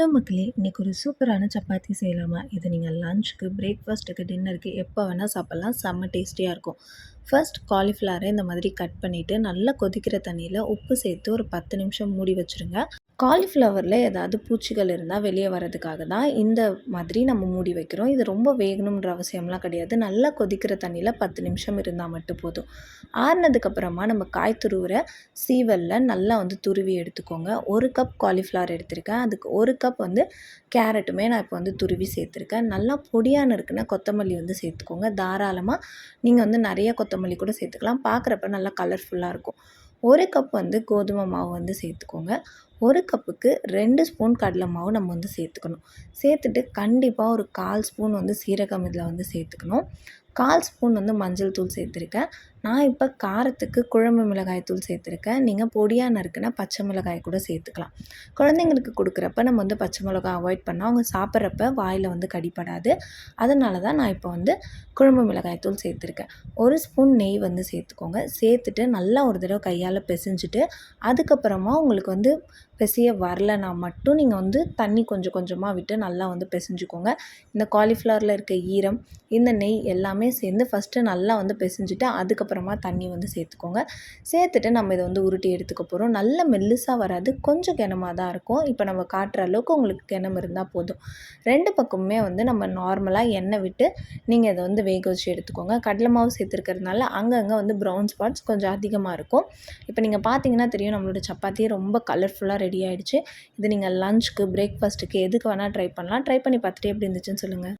Hello மக்களே இன்றைக்கி ஒரு சூப்பரான சப்பாத்தி செய்யலாமா? இது நீங்கள் லஞ்சுக்கு பிரேக்ஃபாஸ்ட்டுக்கு டின்னருக்கு எப்போ வேணால் சாப்பிட்லாம். செம்ம டேஸ்டியாக இருக்கும். ஃபர்ஸ்ட் காலிஃப்ளவரை இந்த மாதிரி கட் பண்ணிவிட்டு நல்லா கொதிக்கிற தண்ணியில் உப்பு சேர்த்து ஒரு பத்து நிமிஷம் மூடி வச்சுருங்க. காலிஃப்ளவரில் ஏதாவது பூச்சிகள் இருந்தால் வெளியே வரதுக்காக தான் இந்த மாதிரி நம்ம மூடி வைக்கிறோம். இது ரொம்ப வேகணுன்ற அவசியம்லாம் கிடையாது. நல்லா கொதிக்கிற தண்ணியில் பத்து நிமிஷம் இருந்தால் மட்டும் போதும். ஆறுனதுக்கப்புறமா நம்ம காய் துருவுற சீவலில் நல்லா வந்து துருவி எடுத்துக்கோங்க. ஒரு கப் காலிஃப்ளவர் எடுத்திருக்கேன். அதுக்கு ஒரு கப் வந்து கேரட்டுமே நான் இப்போ வந்து துருவி சேர்த்துருக்கேன். நல்லா பொடியான இருக்குன்னா கொத்தமல்லி வந்து சேர்த்துக்கோங்க. தாராளமாக நீங்கள் வந்து நிறைய கொத்தமல்லி கூட சேர்த்துக்கலாம். பார்க்குறப்ப நல்லா கலர்ஃபுல்லாக இருக்கும். ஒரு கப் வந்து கோதுமை மாவு வந்து சேர்த்துக்கோங்க. ஒரு கப்புக்கு ரெண்டு ஸ்பூன் கடலை மாவு நம்ம வந்து சேர்த்துக்கணும். சேர்த்துட்டு கண்டிப்பாக ஒரு கால் ஸ்பூன் வந்து சீரகம் இதில் வந்து சேர்த்துக்கணும். கால் ஸ்பூன் வந்து மஞ்சள் தூள் சேர்த்துருக்கேன். நான் இப்போ காரத்துக்கு குழம்பு மிளகாய் தூள் சேர்த்துருக்கேன். நீங்கள் பொடியாக நறுக்குன்னா பச்சை மிளகாய் கூட சேர்த்துக்கலாம். குழந்தைங்களுக்கு கொடுக்குறப்ப நம்ம வந்து பச்சை மிளகாய் அவாய்ட் பண்ணால் அவங்க சாப்பிட்றப்ப வாயில் வந்து கடிப்படாது அதனால தான் நான் இப்போ வந்து குழம்பு மிளகாய் தூள் சேர்த்துருக்கேன். ஒரு ஸ்பூன் நெய் வந்து சேர்த்துக்கோங்க. சேர்த்துட்டு நல்லா ஒரு தடவை கையால் பிசைஞ்சிட்டு அதுக்கப்புறமா உங்களுக்கு வந்து பிசைய வரலனா மட்டும் நீங்கள் வந்து தண்ணி கொஞ்சம் கொஞ்சமாக விட்டு நல்லா வந்து பிசைஞ்சுக்கோங்க. இந்த காலிஃப்ளவரில் இருக்க ஈரம் இந்த நெய் எல்லாமே சேர்ந்து ஃபஸ்ட்டு நல்லா வந்து பிசைஞ்சிட்டு அதுக்கப்புறமா தண்ணி வந்து சேர்த்துக்கோங்க. சேர்த்துட்டு நம்ம இதை வந்து உருட்டி எடுத்துக்க போகிறோம் நல்ல மெல்லுசாக வராது. கொஞ்சம் கிணமாக தான் இருக்கும். இப்போ நம்ம காட்டுற அளவுக்கு உங்களுக்கு கிணம் இருந்தால் போதும். ரெண்டு பக்கமுமே வந்து நம்ம நார்மலாக எண்ணெய் விட்டு நீங்கள் இதை வந்து வேக வச்சு எடுத்துக்கோங்க. கடலை மாவு சேர்த்துருக்கிறதுனால அங்கங்கே வந்து ப்ரௌன் ஸ்பாட்ஸ் கொஞ்சம் அதிகமாக இருக்கும். இப்போ நீங்கள் பார்த்தீங்கன்னா தெரியும் நம்மளோட சப்பாத்தி ரொம்ப கலர்ஃபுல்லாக ரெடி ஆகிடுச்சு இது நீங்கள் லஞ்சுக்கு பிரேக்ஃபாஸ்ட்டுக்கு எதுக்கு வேணால் ட்ரை பண்ணலாம். ட்ரை பண்ணி பார்த்துட்டு எப்படி இருந்துச்சுன்னு சொல்லுங்கள்